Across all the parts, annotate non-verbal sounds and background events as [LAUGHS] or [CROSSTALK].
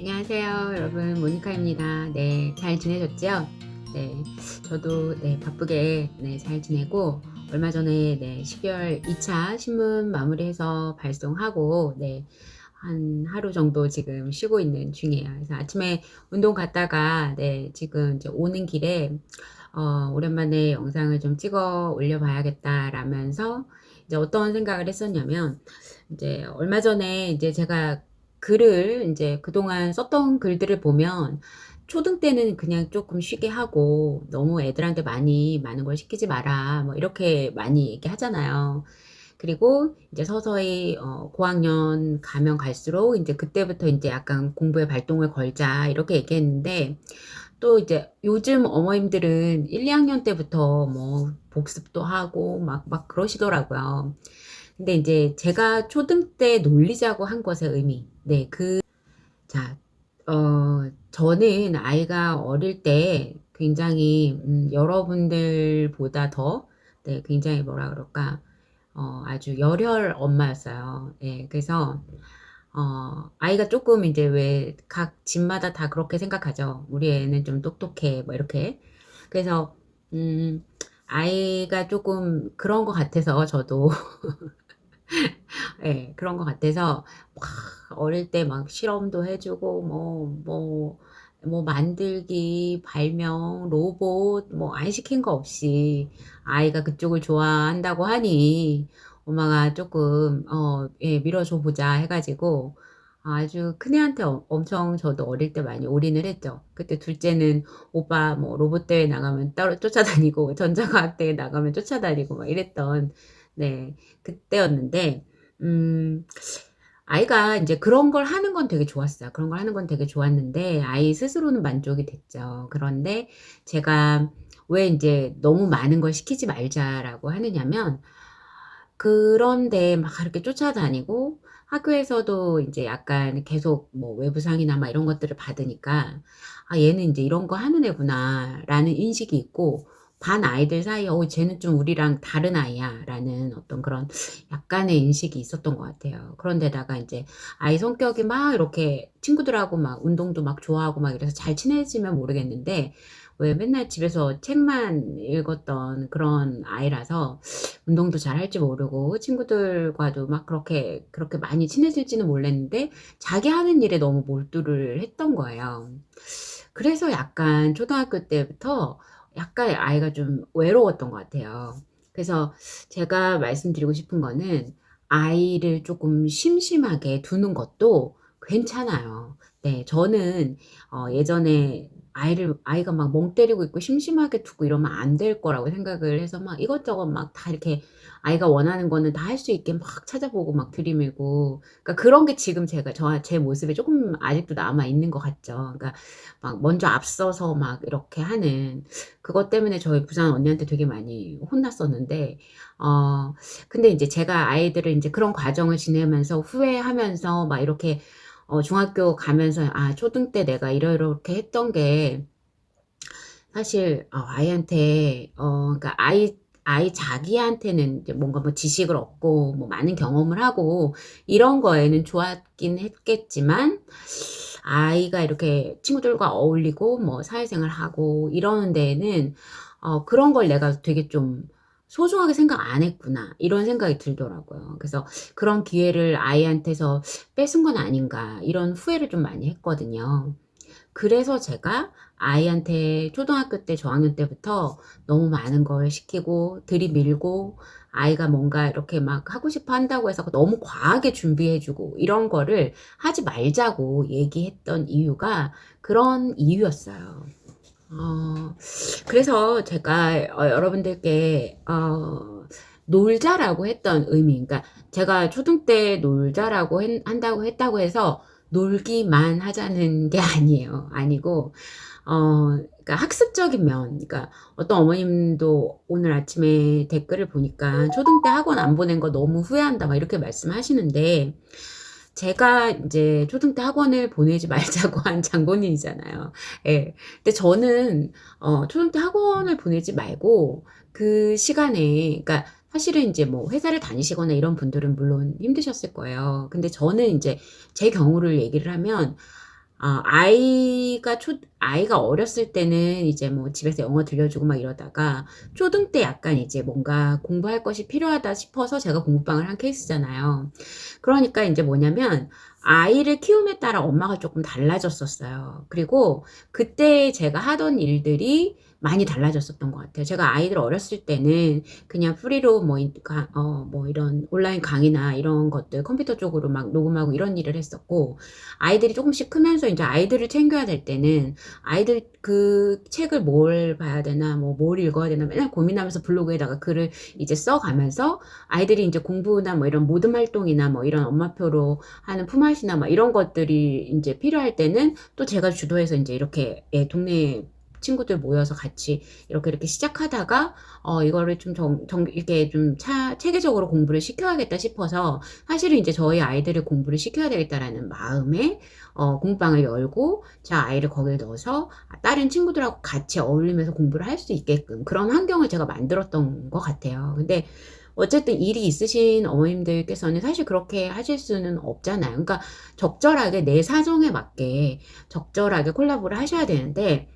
안녕하세요, 여러분. 모니카입니다. 네, 잘 지내셨죠? 네, 저도 네, 바쁘게 네, 잘 지내고 얼마 전에 네, 12월 2차 신문 마무리해서 발송하고 네, 한 하루 정도 지금 쉬고 있는 중이에요. 그래서 아침에 운동 갔다가 네, 지금 이제 오는 길에 어, 오랜만에 영상을 좀 찍어 올려봐야겠다라면서 이제 어떤 생각을 했었냐면 이제 얼마 전에 이제 제가 글을 이제 그동안 썼던 글들을 보면 초등 때는 그냥 조금 쉬게 하고 너무 애들한테 많이 많은 걸 시키지 마라 뭐 이렇게 많이 얘기하잖아요. 그리고 이제 서서히 어, 고학년 가면 갈수록 이제 그때부터 이제 약간 공부에 발동을 걸자 이렇게 얘기했는데 또 이제 요즘 어머님들은 1, 2학년 때부터 뭐 복습도 하고 막, 막 그러시더라고요. 근데 이제 제가 초등 때 놀리자고 한 것의 의미. 네, 그, 자, 어, 저는 아이가 어릴 때 굉장히, 음, 여러분들보다 더, 네, 굉장히 뭐라 그럴까, 어, 아주 열혈 엄마였어요. 예, 그래서, 어, 아이가 조금 이제 왜 각 집마다 다 그렇게 생각하죠. 우리 애는 좀 똑똑해, 뭐 이렇게. 그래서, 음, 아이가 조금 그런 것 같아서 저도 [LAUGHS] 예, 그런 것 같아서 막 어릴 때 막 실험도 해주고 뭐, 뭐, 뭐 만들기, 발명, 로봇 뭐 안 시킨 거 없이 아이가 그쪽을 좋아한다고 하니 엄마가 조금 어, 예, 밀어줘 보자 해가지고 아주 큰애한테 어- 엄청 저도 어릴 때 많이 올인을 했죠. 그때 둘째는 오빠 뭐 로봇 대회 나가면 따로 쫓아다니고 전자과학 대회 나가면 쫓아다니고 막 이랬던 네, 그때였는데 음, 아이가 이제 그런 걸 하는 건 되게 좋았어요. 그런 걸 하는 건 되게 좋았는데 아이 스스로는 만족이 됐죠. 그런데 제가 왜 이제 너무 많은 걸 시키지 말자라고 하느냐면 그런데 막 이렇게 쫓아다니고 학교에서도 이제 약간 계속 뭐 외부상이나 막 이런 것들을 받으니까 아, 얘는 이제 이런 거 하는 애구나 라는 인식이 있고 반 아이들 사이에 어, 쟤는 좀 우리랑 다른 아이야 라는 어떤 그런 약간의 인식이 있었던 것 같아요. 그런데다가 이제 아이 성격이 막 이렇게 친구들하고 막 운동도 막 좋아하고 막 이래서 잘 친해지면 모르겠는데 왜 맨날 집에서 책만 읽었던 그런 아이라서 운동도 잘 할지 모르고 친구들과도 막 그렇게 그렇게 많이 친해질지는 몰랐는데 자기 하는 일에 너무 몰두를 했던 거예요. 그래서 약간 초등학교 때부터 약간 아이가 좀 외로웠던 것 같아요. 그래서 제가 말씀드리고 싶은 거는 아이를 조금 심심하게 두는 것도 괜찮아요. 네, 저는 어, 예전에 아이를 아이가 막 멍 때리고 있고 심심하게 두고 이러면 안 될 거라고 생각을 해서 막 이것저것 막 다 이렇게 아이가 원하는 거는 다 할 수 있게 막 찾아보고 막 들이밀고 그러니까 그런 게 지금 제가 저 제 모습에 조금 아직도 남아 있는 것 같죠. 그러니까 막 먼저 앞서서 막 이렇게 하는 그것 때문에 저희 부산 언니한테 되게 많이 혼났었는데 어 근데 이제 제가 아이들을 이제 그런 과정을 지내면서 후회하면서 막 이렇게 어 중학교 가면서 '아 초등 때 내가 이러이렇게 했던 게 사실 어 아이한테 어 그러니까 아이 아이 자기한테는 뭔가 뭐 지식을 얻고 뭐 많은 경험을 하고 이런 거에는 좋았긴 했겠지만 아이가 이렇게 친구들과 어울리고 뭐 사회생활 하고 이러는 데에는 어 그런 걸 내가 되게 좀 소중하게 생각 안 했구나.' 이런 생각이 들더라고요. 그래서 '그런 기회를 아이한테서 뺏은 건 아닌가.' 이런 후회를 좀 많이 했거든요. 그래서 제가 아이한테 초등학교 때 저학년 때부터 너무 많은 걸 시키고 들이밀고 아이가 뭔가 이렇게 막 하고 싶어 한다고 해서 너무 과하게 준비해 주고 이런 거를 하지 말자고 얘기했던 이유가 그런 이유였어요. 어 그래서 제가 어 여러분들께 어 놀자라고 했던 의미 그러니까 제가 초등 때 놀자라고 했 한다고 했다고 해서 놀기만 하자는 게 [LAUGHS] 아니에요. 아니고 어 그러니까 학습적인 면 그러니까 어떤 어머님도 오늘 아침에 댓글을 보니까 "초등 때 학원 안 보낸 거 너무 후회한다." 막 이렇게 말씀하시는데 제가 인제 초등 때 학원을 보내지 말자고 [LAUGHS] 한 장본인이잖아요. 예. 근데 저는 어 초등 때 학원을 보내지 말고 그 시간에 그러니까 사실은 인제 뭐 회사를 다니시거나 이런 분들은 물론 힘드셨을 거예요. 근데 저는 인제 제 경우를 얘기를 하면 아 아이가 초 아이가 어렸을 때는 이제 뭐 집에서 영어 들려주고 막 이러다가 초등 때 약간 이제 뭔가 공부할 것이 필요하다 싶어서 제가 공부방을 한 케이스잖아요. 그러니까 인제 뭐냐면 아이를 키움에 따라 엄마가 쪼끔 달라졌었어요. 그리고 그때 제가 하던 일들이 많이 달라졌었던 것 같아요. 제가 아이들 어렸을 때는 그냥 프리로 뭐 어 뭐 이런 온라인 강의나 이런 것들 컴퓨터 쪽으로 막 녹음하고 이런 일을 했었고 아이들이 쪼금씩 크면서 인제 아이들을 챙겨야 될 때는 아이들 그 책을 뭘 봐야 되나 뭐 뭘 읽어야 되나 맨날 고민하면서 블로그에다가 글을 이제 써 가면서 아이들이 인제 공부나 뭐 이런 모듬 활동이나 뭐 이런 엄마표로 하는 품앗이나 막 이런 것들이 인제 필요할 때는 또 제가 주도해서 인제 이렇게 예 동네 친구들 모여서 같이 이렇게, 이렇게 시작하다가 어 이거를 좀 정 정 이렇게 좀 차 '체계적으로 공부를 시켜야겠다.' 싶어서 사실은 인제 저희 아이들을 '공부를 시켜야 되겠다.'라는 마음에 어 공부방을 열고 제 아이를 거기에 넣어서 아 다른 친구들하고 같이 어울리면서 공부를 할 수 있게끔 그런 환경을 제가 만들었던 것 같아요. 근데 어쨌든 일이 있으신 어머님들께서는 사실 그렇게 하실 수는 없잖아요. 그러니까 적절하게 내 사정에 맞게 적절하게 콜라보를 하셔야 되는데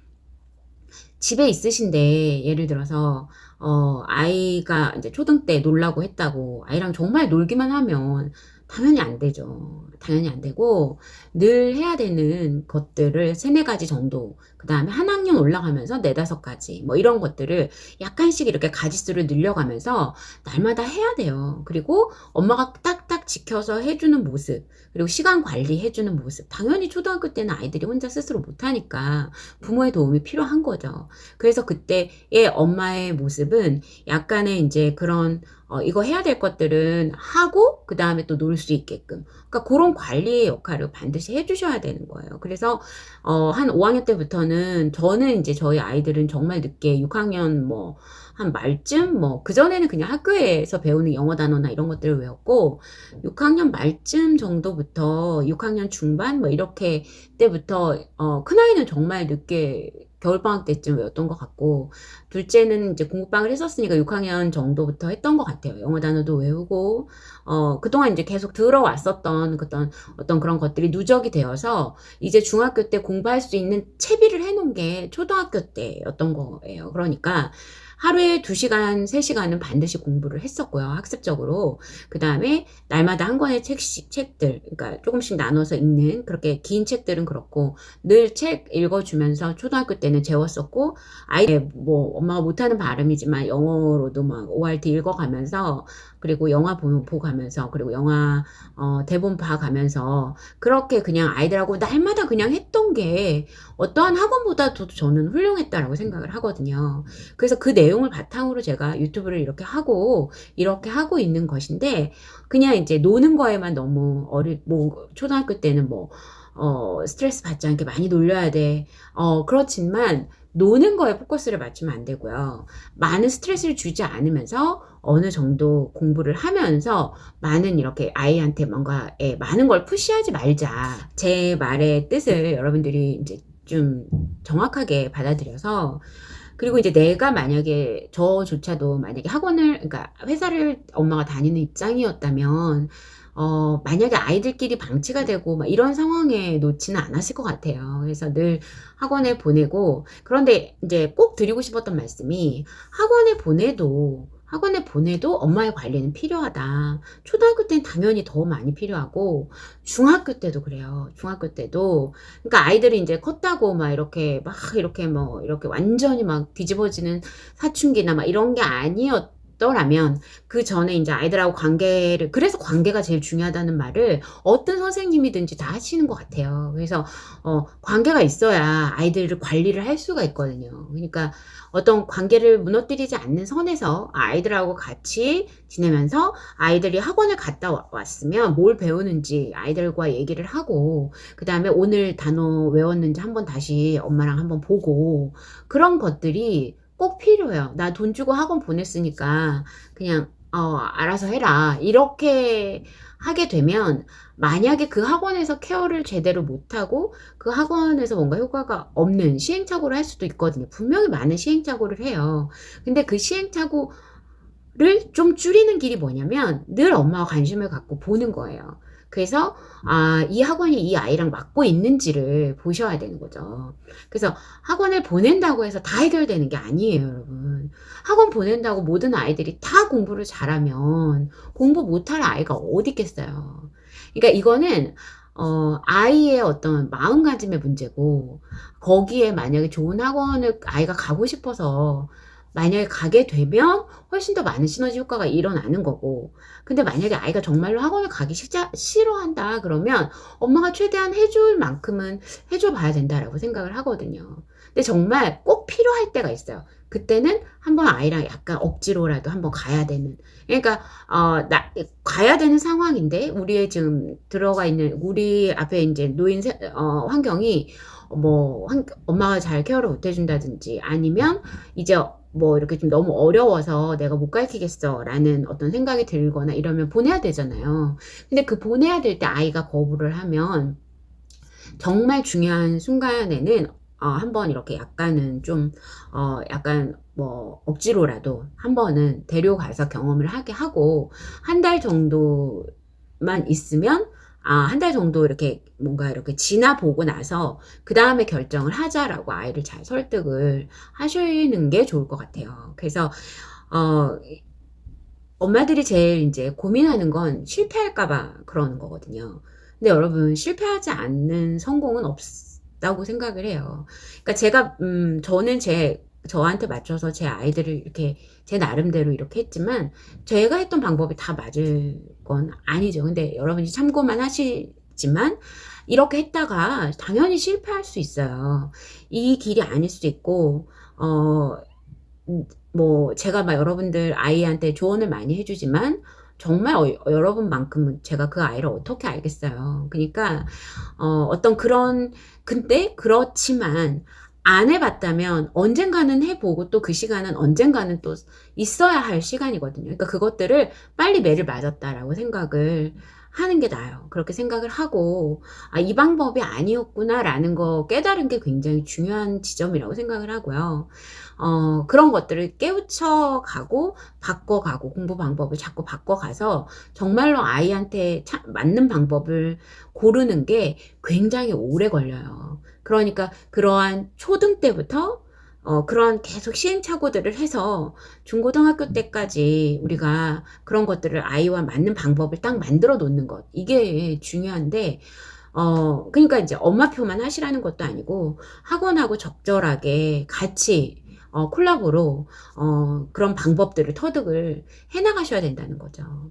집에 있으신데 예를 들어서 어 아이가 인제 초등 때 놀라고 했다고 아이랑 정말 놀기만 하면 당연히 안 되죠. 당연히 안 되고 늘 해야 되는 것들을 3-4 가지 정도 그 다음에 한 학년 올라가면서 4-5 가지 뭐 이런 것들을 약간씩 이렇게 가짓수를 늘려가면서 날마다 해야 돼요. 그리고 엄마가 딱 딱 지켜서 해 주는 모습 그리고 시간 관리 해 주는 모습 당연히 초등학교 때는 아이들이 혼자 스스로 못하니까 부모의 도움이 필요한 거죠. 그래서 그때의 엄마의 모습은 약간의 인제 그런 어 이거 해야 될 것들은 하고 그 다음에 또 놀 수 있게끔 그러니까 고런 관리의 역할을 반드시 해 주셔야 되는 거예요. 그래서 어 한 5 학년 때부터는 저는 인제 저희 아이들은 정말 늦게 6 학년 뭐 한 말쯤 뭐 그전에는 그냥 학교에서 배우는 영어 단어나 이런 것들을 외웠고 6 학년 말쯤 정도부터 6 학년 중반 뭐 이렇게 때부터 어 큰아이는 정말 늦게 겨울방학 때쯤 외웠던 것 같고 둘째는 인제 공부방을 했었으니까 6 학년 정도부터 했던 것 같아요. 영어 단어도 외우고 어 그동안 인제 계속 들어왔었던 어떤 어떤 그런 것들이 누적이 되어서 이제 중학교 때 공부할 수 있는 채비를 해 놓은 게 초등학교 때였던 거예요. 그러니까 하루에 2 시간 3 시간은 반드시 공부를 했었고요 학습적으로. 그 다음에 날마다 한 권의 책씩 책들 그러니까 쪼금씩 나눠서 읽는 그렇게 긴 책들은 그렇고 늘 책 읽어 주면서 초등학교 때는 재웠었고 아이 뭐 엄마가 못하는 발음이지만 영어로도 막 ORT 읽어 가면서 그리고 영화 보면 보고 가면서 그리고 영화 어 대본 봐 가면서 그렇게 그냥 아이들하고 날마다 그냥 했던 게 어떠한 학원보다도 저는 훌륭했다라고 생각을 하거든요. 그래서 그 내용 을 바탕으로 제가 유튜브를 이렇게 하고 이렇게 하고 있는 것인데 그냥 인제 노는 거에만 너무 어릴 뭐 초등학교 때는 뭐 어 '스트레스 받지 않게 많이 놀려야 돼.' 어 그렇지만 노는 거에 포커스를 맞추면 안 되고요. 많은 스트레스를 주지 않으면서 어느 정도 공부를 하면서 많은 이렇게 아이한테 뭔가 예 많은 걸 푸시하지 말자. 제 말의 뜻을 여러분들이 인제 좀 정확하게 받아들여서 그리고 이제 내가 만약에 저조차도 만약에 학원을 그러니까 회사를 엄마가 다니는 입장이었다면 어 만약에 아이들끼리 방치가 되고 막 이런 상황에 놓지는 않았을 것 같아요. 그래서 늘 학원에 보내고 그런데 인제 꼭 드리고 싶었던 말씀이 학원에 보내도 학원에 보내도 엄마의 관리는 필요하다. 초등학교 때는 당연히 더 많이 필요하고 중학교 때도 그래요. 중학교 때도 그러니까 아이들이 인제 컸다고 막 이렇게 막 이렇게 뭐 이렇게 완전히 막 뒤집어지는 사춘기나 막 이런 게 아니었 더라면 그 전에 인제 아이들하고 관계를 그래서 관계가 제일 중요하다는 말을 어떤 선생님이든지 다 하시는 것 같아요. 그래서 어 관계가 있어야 아이들을 관리를 할 수가 있거든요. 그러니까 어떤 관계를 무너뜨리지 않는 선에서 아이들하고 같이 지내면서 아이들이 학원을 갔다 와 왔으면 뭘 배우는지 아이들과 얘기를 하고 그 다음에 오늘 단어 외웠는지 한번 다시 엄마랑 한번 보고 그런 것들이 꼭 필요해요. "나 돈 주고 학원 보냈으니까 그냥 어 알아서 해라." 이렇게 하게 되면 만약에 그 학원에서 케어를 제대로 못하고 그 학원에서 뭔가 효과가 없는 시행착오를 할 수도 있거든요. 분명히 많은 시행착오를 해요. 근데 그 시행착오를 좀 줄이는 길이 뭐냐면 늘 엄마가 관심을 갖고 보는 거예요. 그래서 아, 이 학원이 이 아이랑 맞고 있는지를 보셔야 되는 거죠. 그래서 학원을 보낸다고 해서 다 해결되는 게 아니에요, 여러분. 학원 보낸다고 모든 아이들이 다 공부를 잘하면 공부 못할 아이가 어디 있겠어요. 그러니까 이거는 어, 아이의 어떤 마음가짐의 문제고, 거기에 만약에 좋은 학원을 아이가 가고 싶어서 만약에 가게 되면 훨씬 더 많은 시너지 효과가 일어나는 거고, 근데 만약에 아이가 정말로 학원을 가기 시자, 싫어한다 그러면 엄마가 최대한 해줄 만큼은 해줘 봐야 된다라고 생각을 하거든요. 근데 정말 꼭 필요할 때가 있어요. 그때는 한번 아이랑 약간 억지로라도 한번 가야 되는. 그러니까 어, 나, 가야 되는 상황인데 우리의 지금 들어가 있는 우리 앞에 이제 노인 세, 어, 환경이 뭐 환, 엄마가 잘 케어를 못 해준다든지 아니면 이제 뭐 이렇게 좀 너무 어려워서 내가 못 가르치겠어 라는 어떤 생각이 들거나 이러면 보내야 되잖아요. 근데 그 보내야 될 때 아이가 거부를 하면 정말 중요한 순간에는 어, 한번 이렇게 약간은 좀, 어, 약간 뭐 억지로라도 한 번은 데려가서 경험을 하게 하고 한 달 정도만 있으면 아, 한 달 정도 이렇게 뭔가 이렇게 지나보고 나서 그 다음에 결정을 하자라고 아이를 잘 설득을 하시는 게 좋을 것 같아요. 그래서, 어, 엄마들이 제일 이제 고민하는 건 실패할까봐 그러는 거거든요. 근데 여러분, 실패하지 않는 성공은 없다고 생각을 해요. 그러니까 제가, 음, 저는 제, 저한테 맞춰서 제 아이들을 이렇게 제 나름대로 이렇게 했지만 제가 했던 방법이 다 맞을 건 아니죠. 근데 여러분이 참고만 하시지만 이렇게 했다가 당연히 실패할 수 있어요. 이 길이 아닐 수도 있고 어, 음, 뭐 제가 막 여러분들 아이한테 조언을 많이 해주지만 정말 어, 여러분만큼은 제가 그 아이를 어떻게 알겠어요. 그러니까 어, 어떤 그런 근데 그렇지만 안 해봤다면 언젠가는 해보고 또 그 시간은 언젠가는 또 있어야 할 시간이거든요. 그러니까 그것들을 빨리 매를 맞았다라고 생각을 하는 게 나아요. 그렇게 생각을 하고, 아, 이 방법이 아니었구나라는 거 깨달은 게 굉장히 중요한 지점이라고 생각을 하고요. 어, 그런 것들을 깨우쳐 가고, 바꿔가고, 공부 방법을 자꾸 바꿔가서, 정말로 아이한테 참 맞는 방법을 고르는 게 굉장히 오래 걸려요. 그러니까 그러한 초등 때부터 어, 그런 계속 시행착오들을 해서 중고등학교 때까지 우리가 그런 것들을 아이와 맞는 방법을 딱 만들어 놓는 것. 이게 중요한데, 어, 그러니까 이제 엄마표만 하시라는 것도 아니고 학원하고 적절하게 같이 어, 콜라보로 어, 그런 방법들을 터득을 해 나가셔야 된다는 거죠.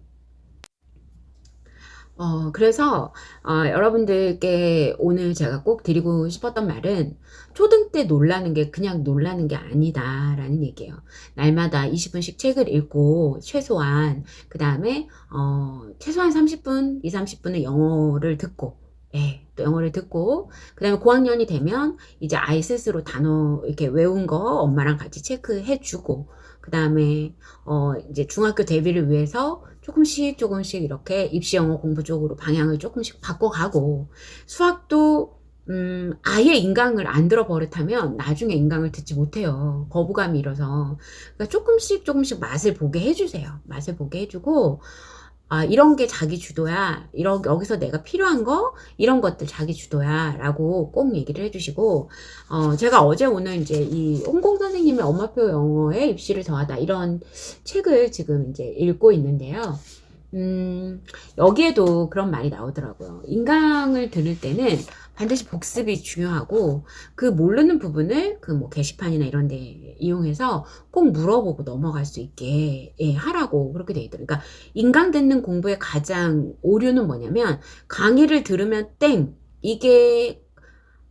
어, 그래서, 어, 여러분들께 오늘 제가 꼭 드리고 싶었던 말은, 초등 때 놀라는 게 그냥 놀라는 게 아니다라는 얘기예요. 날마다 20분씩 책을 읽고, 최소한, 그 다음에, 어, 최소한 30분, 2, 30분의 영어를 듣고, 예, 또 영어를 듣고, 그 다음에 고학년이 되면, 이제 아이 스스로 단어 이렇게 외운 거 엄마랑 같이 체크해주고, 그 다음에, 어, 이제 중학교 데뷔를 위해서 조금씩 조금씩 이렇게 입시 영어 공부 쪽으로 방향을 조금씩 바꿔가고 수학도 음, 아예 인강을 안 들어 버릇하면 나중에 인강을 듣지 못해요. 거부감이 일어서. 그러니까 조금씩 조금씩 맛을 보게 해주세요. 맛을 보게 해주고, 아, 이런 게 자기 주도야. 이런, 여기서 내가 필요한 거, 이런 것들 자기 주도야. 라고 꼭 얘기를 해주시고, 어, 제가 어제 오늘 이제 이 홍콩 선생님의 엄마표 영어에 입시를 더하다. 이런 책을 지금 이제 읽고 있는데요. 음, 여기에도 그런 말이 나오더라고요. 인강을 들을 때는 반드시 복습이 중요하고 그 모르는 부분을 그 뭐 게시판이나 이런 데 이용해서 꼭 물어보고 넘어갈 수 있게 예, 하라고 그렇게 돼 있더라고요. 그러니까 인강 듣는 공부의 가장 오류는 뭐냐면 강의를 들으면 땡 이게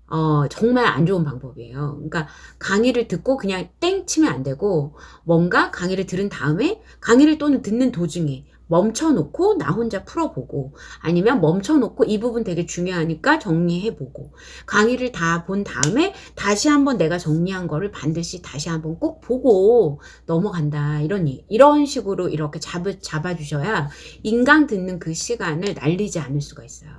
어, 정말 안 좋은 방법이에요. 그러니까 강의를 듣고 그냥 땡 치면 안 되고 뭔가 강의를 들은 다음에 강의를 또는 듣는 도중에 멈춰놓고 나 혼자 풀어보고 아니면 멈춰놓고 이 부분 되게 중요하니까 정리해보고 강의를 다 본 다음에 다시 한번 내가 정리한 거를 반드시 다시 한번 꼭 보고 넘어간다 이런 이런 식으로 이렇게 잡, 잡아주셔야 인강 듣는 그 시간을 날리지 않을 수가 있어요.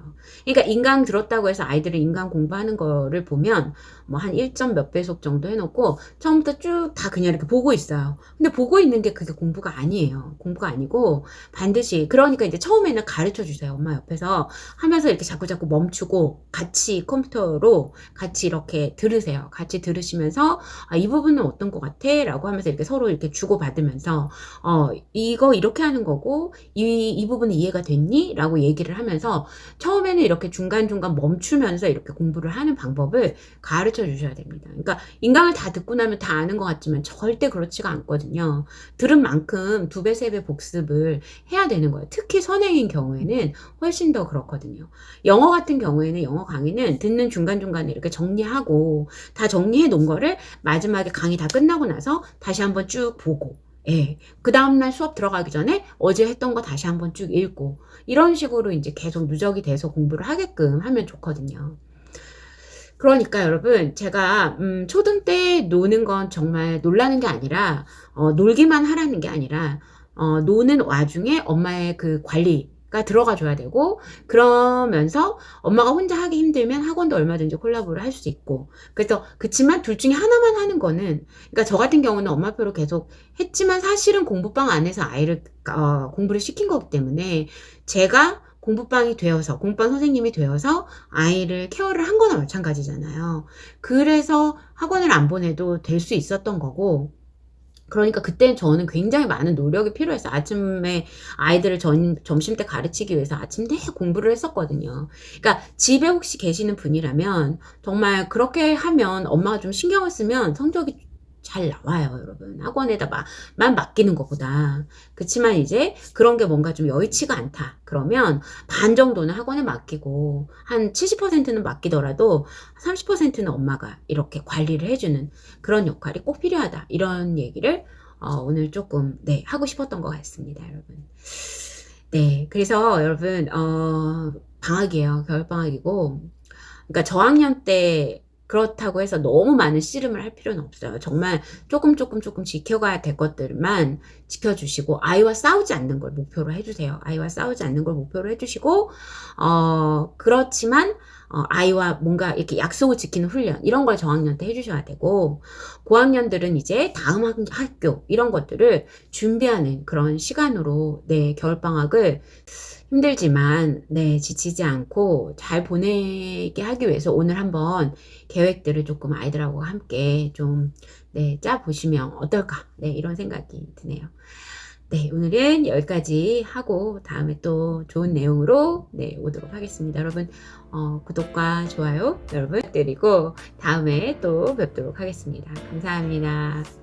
그러니까 인강 들었다고 해서 아이들이 인강 공부하는 거를 보면 뭐 한 1점 몇 배속 정도 해놓고 처음부터 쭉 다 그냥 이렇게 보고 있어요. 근데 보고 있는 게 그게 공부가 아니에요. 공부가 아니고 반드시 그러니까 이제 처음에는 가르쳐 주세요. 엄마 옆에서 하면서 이렇게 자꾸 자꾸 멈추고 같이 컴퓨터로 같이 이렇게 들으세요. 같이 들으시면서 아, 이 부분은 어떤 것 같아?라고 하면서 이렇게 서로 이렇게 주고 받으면서 어 이거 이렇게 하는 거고 이 이 부분은 이해가 됐니?라고 얘기를 하면서 처음에는 이렇게 중간 중간 멈추면서 이렇게 공부를 하는 방법을 가르쳐 주셔야 됩니다. 그러니까 인강을 다 듣고 나면 다 아는 것 같지만 절대 그렇지가 않거든요. 들은 만큼 두 배, 세 배 복습을 해야 되는 거예요. 특히 선행인 경우에는 훨씬 더 그렇거든요. 영어 같은 경우에는 영어 강의는 듣는 중간중간에 이렇게 정리하고 다 정리해 놓은 거를 마지막에 강의 다 끝나고 나서 다시 한번 쭉 보고 예. 그 다음날 수업 들어가기 전에 어제 했던 거 다시 한번 쭉 읽고 이런 식으로 이제 계속 누적이 돼서 공부를 하게끔 하면 좋거든요. 그러니까 여러분 제가 음, 초등 때 노는 건 정말 놀라는 게 아니라 어, 놀기만 하라는 게 아니라 어, 노는 와중에 엄마의 그 관리 가 들어가 줘야 되고 그러면서 엄마가 혼자 하기 힘들면 학원도 얼마든지 콜라보를 할수 있고. 그래서 그치만 둘 중에 하나만 하는 거는 그러니까 저 같은 경우는 엄마표로 계속 했지만 사실은 공부방 안에서 아이를 어, 공부를 시킨 거기 때문에 제가 공부방이 되어서 공부방 선생님이 되어서 아이를 케어를 한 거나 마찬가지잖아요. 그래서 학원을 안 보내도 될 수 있었던 거고 그러니까 그때는 저는 굉장히 많은 노력이 필요했어요. 아침에 아이들을 전, 점심 때 가르치기 위해서 아침 내내 공부를 했었거든요. 그러니까 집에 혹시 계시는 분이라면 정말 그렇게 하면 엄마가 좀 신경을 쓰면 성적이 잘 나와요, 여러분. 학원에다 막, 만 맡기는 것보다. 그치만 이제 그런 게 뭔가 좀 여의치가 않다. 그러면 반 정도는 학원에 맡기고, 한 70%는 맡기더라도 30%는 엄마가 이렇게 관리를 해주는 그런 역할이 꼭 필요하다. 이런 얘기를 어, 오늘 조금, 네, 하고 싶었던 것 같습니다, 여러분. 네, 그래서 여러분, 어, 방학이에요. 겨울 방학이고. 그러니까 저학년 때 그렇다고 해서 너무 많은 씨름을 할 필요는 없어요. 정말 조금 조금 조금 지켜가야 될 것들만 지켜주시고 아이와 싸우지 않는 걸 목표로 해주세요. 아이와 싸우지 않는 걸 목표로 해주시고 어 그렇지만 어, 아이와 뭔가 이렇게 약속을 지키는 훈련 이런 걸 저학년 때 해주셔야 되고 고학년들은 이제 다음 학, 학교 이런 것들을 준비하는 그런 시간으로 네 겨울 방학을 힘들지만 네 지치지 않고 잘 보내게 하기 위해서 오늘 한번 계획들을 조금 아이들하고 함께 좀 네 짜 보시면 어떨까 네 이런 생각이 드네요. 네, 오늘은 여기까지 하고 다음에 또 좋은 내용으로 네, 오도록 하겠습니다. 여러분, 어, 구독과 좋아요 여러분 드리고 다음에 또 뵙도록 하겠습니다. 감사합니다.